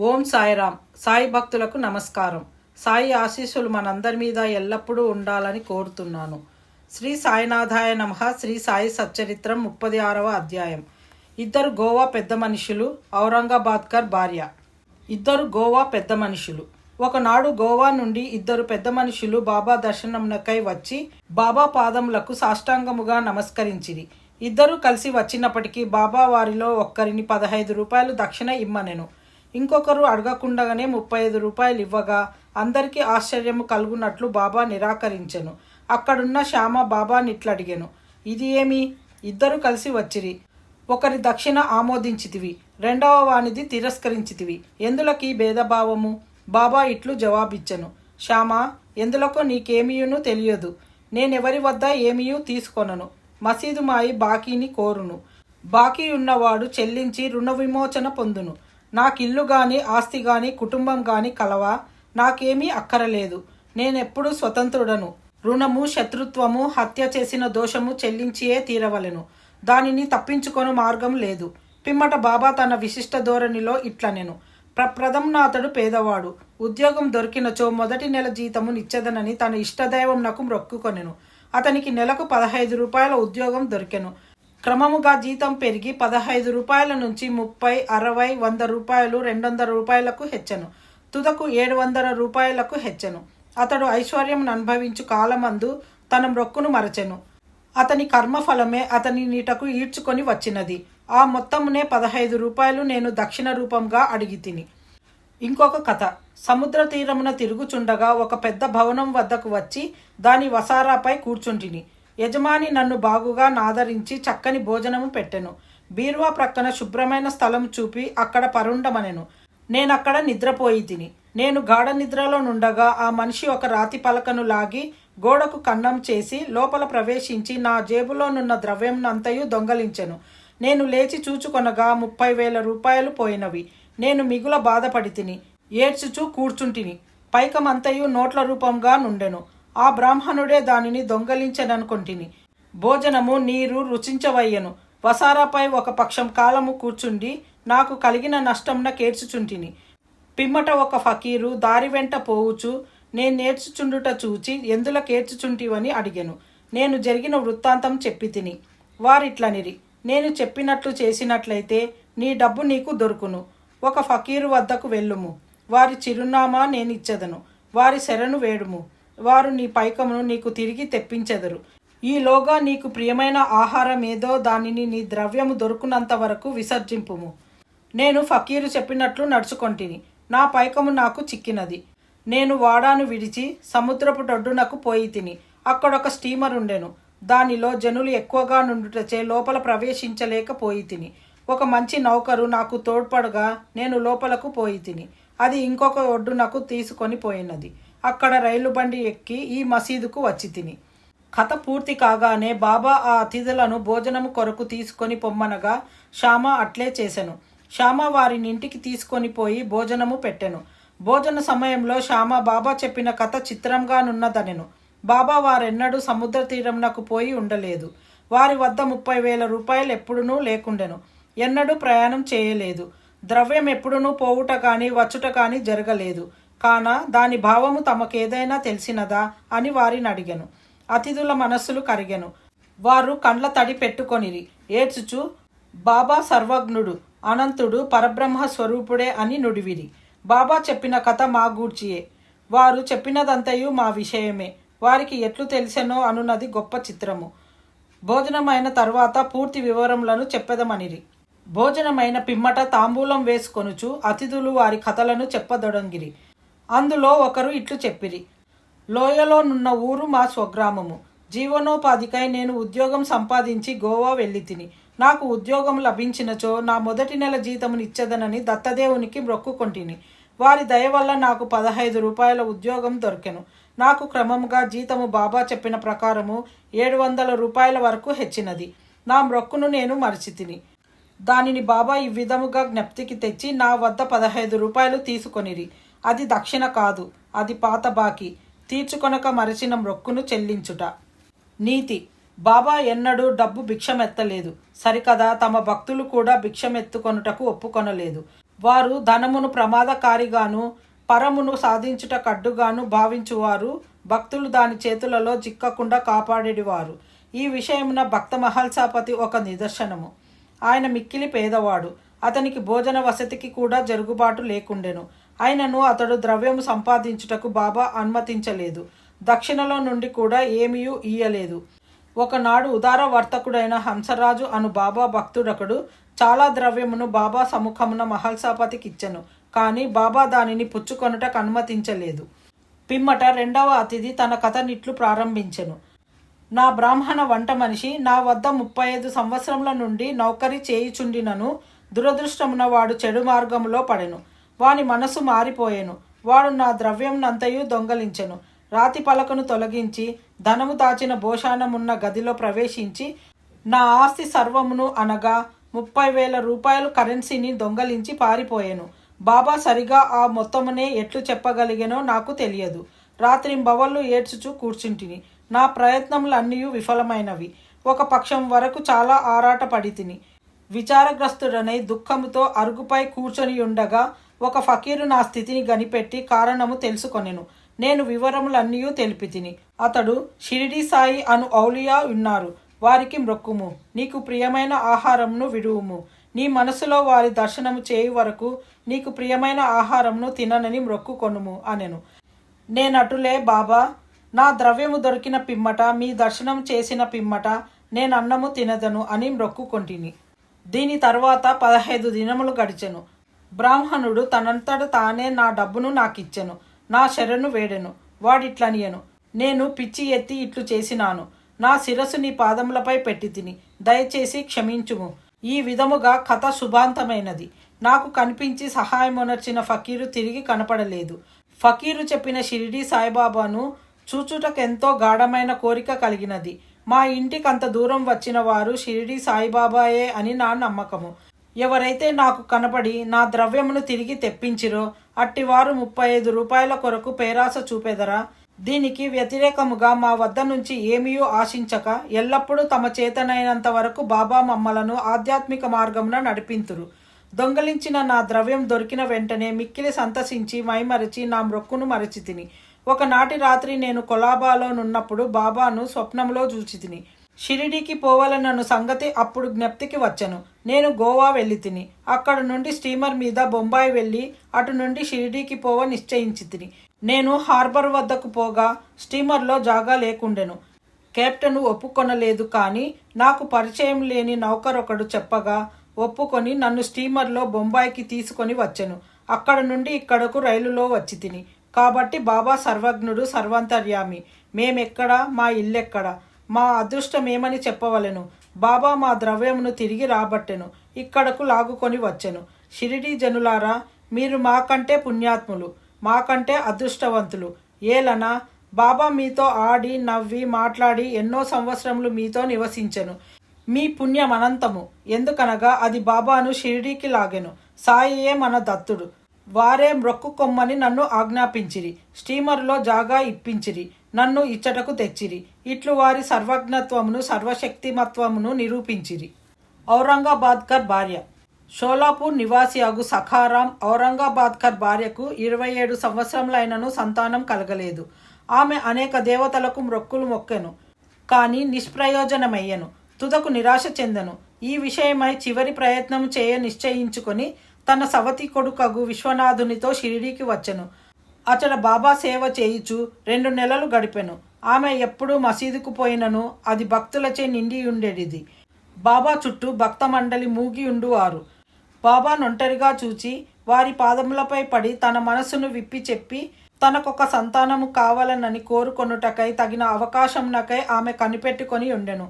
ఓం సాయిరామ్. సాయి భక్తులకు నమస్కారం. సాయి ఆశీస్సులు మనందరి మీద ఎల్లప్పుడూ ఉండాలని కోరుతున్నాను. శ్రీ సాయినాథాయ నమ. శ్రీ సాయి సచ్చరిత్రం ముప్పది ఆరవ అధ్యాయం. ఇద్దరు గోవా పెద్ద మనుషులు ఔరంగాబాద్కర్ భార్య. ఇద్దరు గోవా పెద్ద మనుషులు. ఒకనాడు గోవా నుండి ఇద్దరు పెద్ద మనుషులు బాబా దర్శనమునకై వచ్చి బాబా పాదములకు సాష్టాంగముగా నమస్కరించిరి. ఇద్దరు కలిసి వచ్చినప్పటికీ బాబా వారిలో ఒక్కరిని పదహైదు రూపాయలు దక్షిణ ఇమ్మనెను. ఇంకొకరు అడగకుండగానే ముప్పై ఐదు రూపాయలు ఇవ్వగా అందరికీ ఆశ్చర్యము కలుగునట్లు బాబా నిరాకరించెను. అక్కడున్న శ్యామ బాబాని ఇట్లడిగెను. ఇది ఏమి? ఇద్దరు కలిసి వచ్చిరి. ఒకరి దక్షిణ ఆమోదించితివి రెండవ వానిది తిరస్కరించితివి. ఎందులకి భేదభావము? బాబా ఇట్లు జవాబిచ్చను. శ్యామ ఎందులకో నీకేమీయును తెలియదు. నేనెవరి వద్ద ఏమీయూ తీసుకొనను. మసీదు మాయి బాకీని కోరును. బాకీ ఉన్నవాడు చెల్లించి రుణ విమోచన పొందును. నాకు ఇల్లు కానీ ఆస్తి కానీ కుటుంబం కానీ కలవా? నాకేమీ అక్కరలేదు. నేనెప్పుడు స్వతంత్రుడను. రుణము శత్రుత్వము హత్య చేసిన దోషము చెల్లించియే తీరవలెను. దానిని తప్పించుకొను మార్గం లేదు. పిమ్మట బాబా తన విశిష్ట ధోరణిలో ఇట్లనెను. ప్రప్రథంనాథుడు పేదవాడు. ఉద్యోగం దొరికినచో మొదటి నెల జీతము నిచ్చెదనని తన ఇష్టదైవం నాకు మొక్కుకొనెను. అతనికి నెలకు పదహైదు రూపాయల ఉద్యోగం దొరికెను. క్రమముగా జీతం పెరిగి పదహైదు రూపాయల నుంచి ముప్పై అరవై వంద రూపాయలు రెండు వందల రూపాయలకు హెచ్చను. తుదకు ఏడు వందల రూపాయలకు హెచ్చను. అతడు ఐశ్వర్యం అనుభవించు కాలమందు తన మ్రొక్కును మరచెను. అతని కర్మఫలమే అతని నీటకు ఈడ్చుకొని వచ్చినది. ఆ మొత్తమునే పదహైదు రూపాయలు నేను దక్షిణ రూపంగా అడిగి తిని ఇంకొక కథ. సముద్ర తీరమున తిరుగుచుండగా ఒక పెద్ద భవనం వద్దకు వచ్చి దాని వసారాపై కూర్చుంటిని. యజమాని నన్ను బాగుగా నాదరించి చక్కని భోజనము పెట్టెను. బీరువా ప్రక్కన శుభ్రమైన స్థలం చూపి అక్కడ పరుండమనెను. నేనక్కడ నిద్రపోయి తిని. నేను గాఢ నిద్రలో నుండగా ఆ మనిషి ఒక రాతి పలకను లాగి గోడకు కన్నం చేసి లోపల ప్రవేశించి నా జేబులోనున్న ద్రవ్యంనంతయు దొంగలించెను. నేను లేచి చూచుకొనగా ముప్పై వేల రూపాయలు పోయినవి. నేను మిగుల బాధపడి తిని ఏడ్చుచూ కూర్చుంటిని. పైకమంతయు నోట్ల రూపంగా నుండెను. ఆ బ్రాహ్మణుడే దానిని దొంగలించెననుకొంటిని. భోజనము నీరు రుచించవయ్యను. వసారాపై ఒక పక్షం కాలము కూర్చుండి నాకు కలిగిన నష్టంన కేర్చుచుంటిని. పిమ్మట ఒక ఫకీరు దారి వెంట పోవుచు నేను నేర్చుచుండుట చూచి ఎందుల కేర్చుచుంటివని అడిగెను. నేను జరిగిన వృత్తాంతం చెప్పి తిని వారిట్లనిరి నేను చెప్పినట్లు చేసినట్లయితే నీ డబ్బు నీకు దొరుకును. ఒక ఫకీరు వద్దకు వెళ్ళుము. వారి చిరునామా నేను ఇచ్చెదను వారి శరణు వేడుము. వారు నీ పైకమును నీకు తిరిగి తెప్పించెదరు. ఈలోగా నీకు ప్రియమైన ఆహారం ఏదో దానిని నీ ద్రవ్యము దొరుకునంత వరకు విసర్జింపుము. నేను ఫకీరు చెప్పినట్లు నడుచుకొంటిని. నా పైకము నాకు చిక్కినది. నేను వాడాను విడిచి సముద్రపు డొడ్డునకు పోయి తిని అక్కడొక స్టీమర్ ఉండెను. దానిలో జనులు ఎక్కువగా నుండుటచే లోపల ప్రవేశించలేకపోయి తిని ఒక మంచి నౌకరు నాకు తోడ్పడగా నేను లోపలకు పోయి తిని అది ఇంకొక ఒడ్డునకు తీసుకొని పోయినది. అక్కడ రైలు బండి ఎక్కి ఈ మసీదుకు వచ్చి తిని. కథ పూర్తి కాగానే బాబా ఆ అతిథులను భోజనము కొరకు తీసుకొని పొమ్మనగా శ్యామ అట్లే చేసెను. శ్యామ వారిని ఇంటికి తీసుకొని పోయి భోజనము పెట్టెను. భోజన సమయంలో శ్యామ బాబా చెప్పిన కథ చిత్రంగానున్నదనెను బాబా వారెన్నడూ సముద్ర తీరంనకు పోయి ఉండలేదు. వారి వద్ద ముప్పై వేల రూపాయలు ఎప్పుడునూ లేకుండెను. ఎన్నడూ ప్రయాణం చేయలేదు. ద్రవ్యం ఎప్పుడునూ పోవుట కానీ వచ్చుట కానీ జరగలేదు. కాన దాని భావము తమకేదైనా తెలిసినదా? అని వారిని అడిగెను. అతిథుల మనస్సులు కరిగెను. వారు కండ్ల తడి పెట్టుకొనిరి. ఏడ్చుచు బాబా సర్వజ్ఞుడు అనంతుడు పరబ్రహ్మ స్వరూపుడే అని నుడివిరి. బాబా చెప్పిన కథ మా గూర్చియే వారు చెప్పినదంతయు మా విషయమే. వారికి ఎట్లు తెలిసెనో అనున్నది గొప్ప చిత్రము. భోజనమైన తర్వాత పూర్తి వివరములను చెప్పదమనిరి. భోజనమైన పిమ్మట తాంబూలం వేసుకొనుచు అతిథులు వారి కథలను చెప్పదొడంగిరి. అందులో ఒకరు ఇట్లు చెప్పిరి. లోయలో నున్న ఊరు మా స్వగ్రామము. జీవనోపాధికై నేను ఉద్యోగం సంపాదించి గోవా వెళ్ళి తిని నాకు ఉద్యోగం లభించినచో నా మొదటి నెల జీతమునిచ్చదనని దత్తదేవునికి మొక్కుకొంటిని. వారి దయ వల్ల నాకు పదహైదు రూపాయల ఉద్యోగం దొరికెను. నాకు క్రమముగా జీతము బాబా చెప్పిన ప్రకారము ఏడు వందల రూపాయల వరకు హెచ్చినది. నా మ్రొక్కును నేను మరిచి తిని దానిని బాబా ఈ విధముగా జ్ఞప్తికి తెచ్చి నా వద్ద పదహైదు రూపాయలు తీసుకొనిరి. అది దక్షిణ కాదు అది పాత బాకీ. తీర్చుకొనక మరచిన మొక్కును చెల్లించుట. నీతి. బాబా ఎన్నడూ డబ్బు భిక్షమెత్తలేదు. సరికదా తమ భక్తులు కూడా భిక్షమెత్తుకొనుటకు ఒప్పుకొనలేదు. వారు ధనమును ప్రమాదకారిగాను పరమును సాధించుట కడ్డుగాను భావించువారు భక్తులు దాని చేతులలో చిక్కకుండా కాపాడేవారు ఈ విషయమున భక్త మహల్సాపతి ఒక నిదర్శనము. ఆయన మిక్కిలి పేదవాడు. అతనికి భోజన వసతికి కూడా జరుగుబాటు లేకుండెను. అయినను అతడు ద్రవ్యము సంపాదించుటకు బాబా అనుమతించలేదు. దక్షిణలో నుండి కూడా ఏమీయూ ఇయ్యలేదు. ఒకనాడు ఉదార వర్తకుడైన హంసరాజు అను బాబా భక్తుడొకడు చాలా ద్రవ్యమును బాబా సముఖమున మహల్సాపతికిచ్చెను కానీ బాబా దానిని పుచ్చుకొనుటకు అనుమతించలేదు. పిమ్మట రెండవ అతిథి తన కథనిట్లు ప్రారంభించెను. నా బ్రాహ్మణ వంట మనిషి నా వద్ద ముప్పై ఐదు సంవత్సరముల నుండి నౌకరీ చేయుచుండినను దురదృష్టమున వాడు చెడు మార్గములో పడెను. వాని మనసు మారిపోయెను. వాడు నా ద్రవ్యంనంతయు దొంగలించెను. రాతి పలకను తొలగించి ధనము దాచిన భోషానమున్న గదిలో ప్రవేశించి నా ఆస్తి సర్వమును అనగా ముప్పై వేల రూపాయలు కరెన్సీని దొంగలించి పారిపోయాను. బాబా సరిగా ఆ మొత్తమునే ఎట్లు చెప్పగలిగానో నాకు తెలియదు. రాత్రింబవళ్ళు ఏడ్చుచూ కూర్చుంటిని. నా ప్రయత్నములన్నీ విఫలమైనవి. ఒక పక్షం వరకు చాలా ఆరాట పడి తిని విచారగ్రస్తుడనై దుఃఖముతో అరుగుపై కూర్చొని ఉండగా ఒక ఫకీరు నా స్థితిని గనిపెట్టి కారణము తెలుసుకొనెను. నేను వివరములన్నీ తెలిపి తిని అతడు షిరిడి సాయి అను ఔలియా ఉన్నారు. వారికి మ్రొక్కుము నీకు ప్రియమైన ఆహారంను విడువుము. నీ మనసులో వారి దర్శనము చేయు వరకు నీకు ప్రియమైన ఆహారంను తిననని మ్రొక్కుకొనుము అనెను. నేనటులే బాబా నా ద్రవ్యము దొరికిన పిమ్మట మీ దర్శనం చేసిన పిమ్మట నేను అన్నము తినదను అని మ్రొక్కుకొంటిని దీని తర్వాత పదహైదు దినములు గడిచెను. బ్రాహ్మణుడు తనంతట తానే నా డబ్బును నాకిచ్చెను నా శరణు వేడెను వాడిట్లనియను. నేను పిచ్చి ఎత్తి ఇట్లు చేసినాను. నా శిరస్సు నీ పాదములపై పెట్టి తిని దయచేసి క్షమించుము. ఈ విధముగా కథ శుభాంతమైనది. నాకు కనిపించి సహాయమునర్చిన ఫకీరు తిరిగి కనపడలేదు. ఫకీరు చెప్పిన షిరిడి సాయిబాబాను చూచుటకెంతో గాఢమైన కోరిక కలిగినది. మా ఇంటికి అంత దూరం వచ్చిన వారు షిరిడి సాయిబాబాయే అని నా నమ్మకము. ఎవరైతే నాకు కనపడి నా ద్రవ్యమును తిరిగి తెప్పించిరో అట్టివారు ముప్పై ఐదు రూపాయల కొరకు పేరాస చూపెదరా? దీనికి వ్యతిరేకముగా మా వద్ద నుంచి ఏమీయూ ఆశించక ఎల్లప్పుడూ తమ చేతనైనంత వరకు బాబా మమ్మలను ఆధ్యాత్మిక మార్గమున నడిపింతురు. దొంగలించిన నా ద్రవ్యం దొరికిన వెంటనే మిక్కిలి సంతసించి మైమరచి నా మ్రొక్కును మరచి తిని ఒకనాటి రాత్రి నేను కొలాబాలో నున్నప్పుడు బాబాను స్వప్నంలో చూచి తిని షిరిడీకి పోవాలన్న సంగతి అప్పుడు జ్ఞప్తికి వచ్చను. నేను గోవా వెళ్ళి తిని అక్కడ నుండి స్టీమర్ మీద బొంబాయి వెళ్ళి అటు నుండి షిరిడీకి పోవ నిశ్చయించి తిని నేను హార్బర్ వద్దకు పోగా స్టీమర్లో జాగా లేకుండెను. కెప్టెన్ ఒప్పుకొనలేదు కానీ నాకు పరిచయం లేని నౌకరొకడు చెప్పగా ఒప్పుకొని నన్ను స్టీమర్లో బొంబాయికి తీసుకొని వచ్చెను. అక్కడ నుండి ఇక్కడకు రైలులో వచ్చి తిని కాబట్టి బాబా సర్వజ్ఞుడు సర్వంతర్యామి. మేమెక్కడ? మా ఇల్లెక్కడ? మా అదృష్టమేమని చెప్పవలెను? బాబా మా ద్రవ్యమును తిరిగి రాబట్టెను. ఇక్కడకు లాగుకొని వచ్చెను. షిరిడీ జనులారా మీరు మాకంటే పుణ్యాత్ములు మాకంటే అదృష్టవంతులు. ఏలనా బాబా మీతో ఆడి నవ్వి మాట్లాడి ఎన్నో సంవత్సరములు మీతో నివసించెను. మీ పుణ్యం అనంతము. ఎందుకనగా అది బాబాను షిరిడీకి లాగెను. సాయియే మన దత్తుడు. వారే మ్రొక్కు కొమ్మని నన్ను ఆజ్ఞాపించిరి. స్టీమర్లో జాగా ఇప్పించిరి. నన్ను ఇచ్చటకు తెచ్చిరి. ఇట్లు వారి సర్వజ్ఞత్వమును సర్వశక్తిమత్వమును నిరూపించిరి. ఔరంగాబాద్కర్ భార్య. షోలాపూర్ నివాసి అగు సఖారాం ఔరంగాబాద్కర్ భార్యకు ఇరవై ఏడు సంవత్సరములైనను సంతానం కలగలేదు. ఆమె అనేక దేవతలకు మ్రొక్కులు మొక్కెను కానీ నిష్ప్రయోజనమయ్యను తుదకు నిరాశ చెందను. ఈ విషయమై చివరి ప్రయత్నం చేయ నిశ్చయించుకొని తన సవతి కొడుకగు విశ్వనాథునితో షిరిడీకి వచ్చెను. అతడు బాబా సేవ చేయుచు రెండు నెలలు గడిపెను. ఆమె ఎప్పుడూ మసీదుకు పోయినను అది భక్తులచే నిండి ఉండేది బాబా చుట్టూ భక్త మండలి మూగి ఉండువారు. బాబా నొంటరిగా చూచి వారి పాదములపై పడి తన మనసును విప్పి చెప్పి తనకొక సంతానము కావాలనని కోరుకొనుటకై తగిన అవకాశంనకై ఆమె కనిపెట్టుకొని ఉండెను.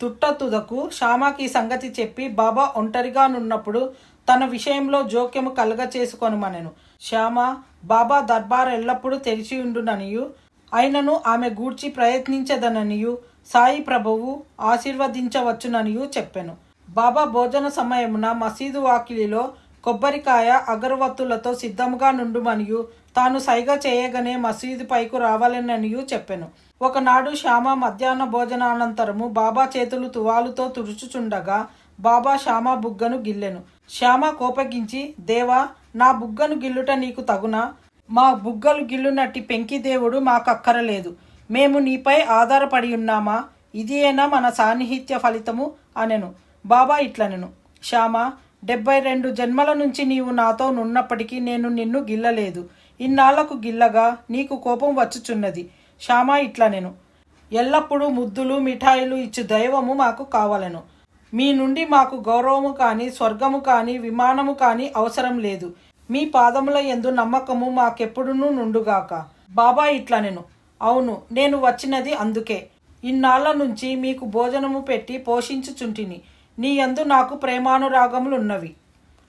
తుట్టతుదకు శ్యామకి ఈ సంగతి చెప్పి బాబా ఒంటరిగా నున్నప్పుడు తన విషయంలో జోక్యము కలగ చేసుకొనుమనెను. శ్యామ బాబా దర్బార్ ఎల్లప్పుడూ తెరిచి ఉండుననియు అయినను ఆమె గూర్చి ప్రయత్నించదననియు సాయి ప్రభువు ఆశీర్వదించవచ్చుననియు చెప్పెను. బాబా భోజన సమయమున మసీదు వాకిలిలో కొబ్బరికాయ అగరవత్తులతో సిద్ధముగా నుండుమనియు తాను సైగ చేయగానే మసీదు పైకు రావాలననియు చెప్పెను. ఒకనాడు శ్యామ మధ్యాహ్న భోజనానంతరము బాబా చేతులు తువాలుతో తుడుచుచుండగా బాబా శ్యామ బుగ్గను గిల్లెను. శ్యామ కోపగించి దేవా నా బుగ్గను గిల్లుట నీకు తగునా? మా బుగ్గలు గిల్లునట్టి పెంకిదేవుడు మాకక్కరలేదు. మేము నీపై ఆధారపడి ఉన్నామా? ఇదియేనా మన సాన్నిహిత్య ఫలితము? అనెను. బాబా ఇట్లనెను. శ్యామ డెబ్బై రెండు జన్మల నుంచి నీవు నాతో నున్నప్పటికీ నేను నిన్ను గిల్లలేదు. ఇన్నాళ్ళకు గిల్లగా నీకు కోపం వచ్చుచున్నది. శ్యామ ఇట్లనెను ఎల్లప్పుడూ ముద్దులు మిఠాయిలు ఇచ్చు దైవము మాకు కావలను. మీ నుండి మాకు గౌరవము కానీ స్వర్గము కానీ విమానము కానీ అవసరం లేదు. మీ పాదముల ఎందు నమ్మకము మాకెప్పుడునూ నుండుగాక. బాబా ఇట్లా నేను. అవును నేను వచ్చినది అందుకే. ఇన్నాళ్ళ నుంచి మీకు భోజనము పెట్టి పోషించుచుంటిని. నీ యందు నాకు ప్రేమానురాగములున్నవి.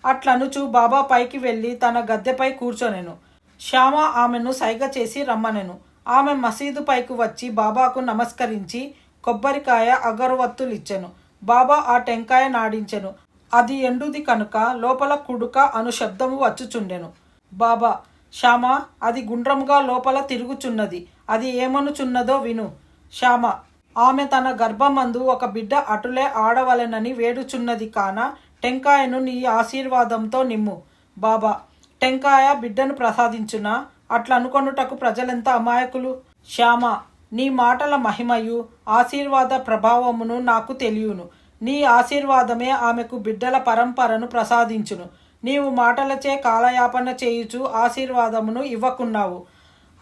అట్లనుచు బాబా పైకి వెళ్ళి తన గద్దెపై కూర్చొనెను. శ్యామ ఆమెను సైగ చేసి రమ్మనెను. ఆమె మసీదు పైకి వచ్చి బాబాకు నమస్కరించి కొబ్బరికాయ అగరవత్తులిచ్చెను. బాబా ఆ టెంకాయ నాడించెను. అది ఎండుది కనుక లోపల కుడుక అను శబ్దము వచ్చుచుండెను. బాబా శ్యామ అది గుండ్రముగా లోపల తిరుగుచున్నది. అది ఏమనుచున్నదో విను. శ్యామ ఆమె తన గర్భమందు ఒక బిడ్డ అటులే ఆడవలెనని వేడుచున్నది కాన టెంకాయను నీ ఆశీర్వాదంతో నిమ్ము. బాబా టెంకాయ బిడ్డను ప్రసాదించునా? అట్లా అనుకొనుటకు ప్రజలెంత అమాయకులు? శ్యామ నీ మాటల మహిమయు ఆశీర్వాద ప్రభావమును నాకు తెలియను. నీ ఆశీర్వాదమే ఆమెకు బిడ్డల పరంపరను ప్రసాదించును. నీవు మాటలచే కాలయాపన చేయుచు ఆశీర్వాదమును ఇవ్వకున్నావు.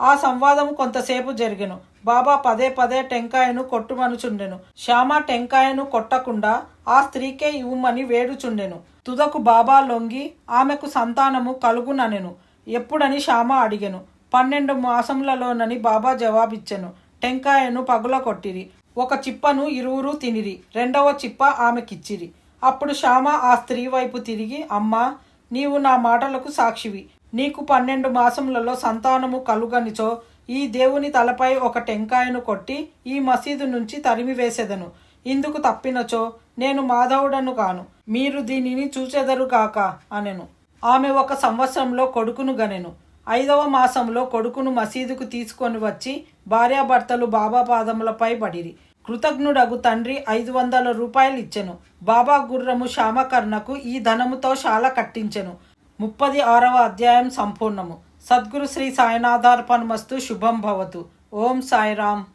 ఆ సంవాదము కొంతసేపు జరిగెను. బాబా పదే పదే టెంకాయను కొట్టుమనుచుండెను. శ్యామ టెంకాయను కొట్టకుండా ఆ స్త్రీకే ఇవ్వమని వేడుచుండెను. తుదకు బాబా లొంగి ఆమెకు సంతానము కలుగుననెను. ఎప్పుడని శ్యామ అడిగెను. పన్నెండు మాసములలోనని బాబా జవాబిచ్చెను. టెంకాయను పగుల కొట్టిరి ఒక చిప్పను ఇరువురు తినిరి. రెండవ చిప్ప ఆమెకిచ్చిరి. అప్పుడు శ్యామ ఆ స్త్రీ వైపు తిరిగి అమ్మా నీవు నా మాటలకు సాక్షివి. నీకు పన్నెండు మాసములలో సంతానము కలుగనిచో ఈ దేవుని తలపై ఒక టెంకాయను కొట్టి ఈ మసీదు నుంచి తరిమివేసెదను ఇందుకు తప్పినచో నేను మాధవుడను కాను మీరు దీనిని చూచెదరు కాక అనెను. ఆమె ఒక సంవత్సరంలో కొడుకును గనెను. ఐదవ మాసంలో కొడుకును మసీదుకు తీసుకొని వచ్చి భార్యాభర్తలు బాబా పాదములపై పడిరి. కృతజ్ఞుడగు తండ్రి ఐదు వందల రూపాయలు ఇచ్చెను. బాబా గుర్రము శ్యామకర్ణకు ఈ ధనముతో శాల కట్టించెను. ముప్పది ఆరవ అధ్యాయం సంపూర్ణము. సద్గురు శ్రీ సాయినాథార్పణమస్తు శుభం భవతు. ఓం సాయిరామ్.